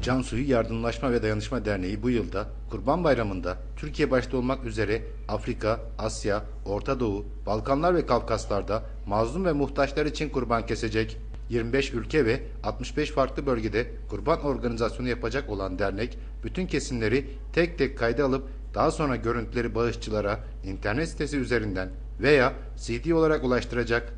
Suyu Yardımlaşma ve Dayanışma Derneği bu yılda Kurban Bayramı'nda Türkiye başta olmak üzere Afrika, Asya, Orta Doğu, Balkanlar ve Kafkaslar'da mazlum ve muhtaçlar için kurban kesecek. 25 ülke ve 65 farklı bölgede kurban organizasyonu yapacak olan dernek bütün kesimleri tek tek kayda alıp daha sonra görüntüleri bağışçılara internet sitesi üzerinden veya CD olarak ulaştıracak.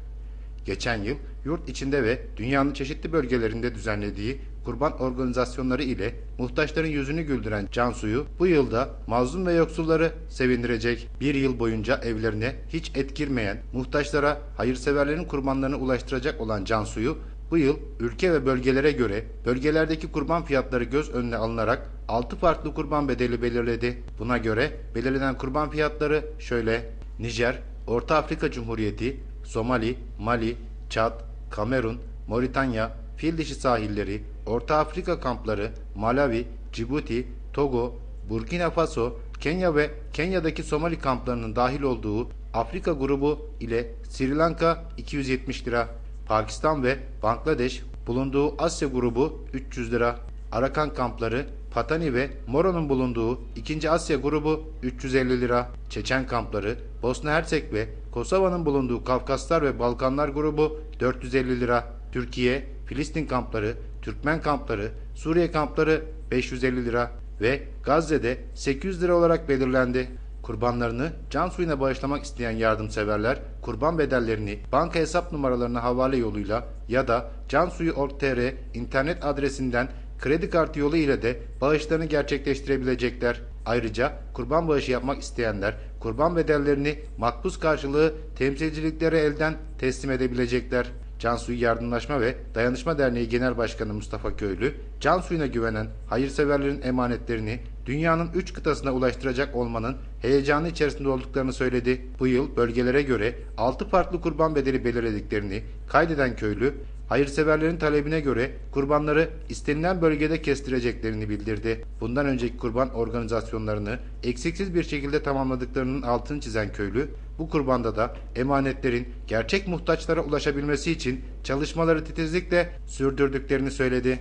Geçen yıl yurt içinde ve dünyanın çeşitli bölgelerinde düzenlediği kurban organizasyonları ile muhtaçların yüzünü güldüren Cansu'yu bu yılda mazlum ve yoksulları sevindirecek. Bir yıl boyunca evlerine hiç et girmeyen muhtaçlara hayırseverlerin kurbanlarını ulaştıracak olan Cansu'yu bu yıl ülke ve bölgelere göre bölgelerdeki kurban fiyatları göz önüne alınarak 6 farklı kurban bedeli belirledi. Buna göre belirlenen kurban fiyatları şöyle. Nijer, Orta Afrika Cumhuriyeti, Somali, Mali, Çad, Kamerun, Moritanya, Fil dişi sahilleri, Orta Afrika kampları, Malawi, Cibuti, Togo, Burkina Faso, Kenya ve Kenya'daki Somali kamplarının dahil olduğu Afrika grubu ile Sri Lanka 270 lira, Pakistan ve Bangladeş bulunduğu Asya grubu 300 lira, Arakan kampları, Patani ve Moro'nun bulunduğu 2. Asya grubu 350 lira, Çeçen kampları, Bosna Hersek ve Kosova'nın bulunduğu Kafkaslar ve Balkanlar grubu 450 lira, Türkiye, Filistin kampları, Türkmen kampları, Suriye kampları 550 lira ve Gazze'de 800 lira olarak belirlendi. Kurbanlarını can suyuna bağışlamak isteyen yardımseverler kurban bedellerini banka hesap numaralarına havale yoluyla ya da cansuyu.org.tr internet adresinden kredi kartı yolu ile de bağışlarını gerçekleştirebilecekler. Ayrıca kurban bağışı yapmak isteyenler kurban bedellerini makbuz karşılığı temsilciliklere elden teslim edebilecekler. Cansu'yu Yardımlaşma ve Dayanışma Derneği Genel Başkanı Mustafa Köylü, can suyuna güvenen hayırseverlerin emanetlerini dünyanın 3 kıtasına ulaştıracak olmanın heyecanı içerisinde olduklarını söyledi. Bu yıl bölgelere göre 6 farklı kurban bedeli belirlediklerini kaydeden köylü, hayırseverlerin talebine göre kurbanları istenilen bölgede kestireceklerini bildirdi. Bundan önceki kurban organizasyonlarını eksiksiz bir şekilde tamamladıklarının altını çizen köylü, bu kurbanda da emanetlerin gerçek muhtaçlara ulaşabilmesi için çalışmaları titizlikle sürdürdüklerini söyledi.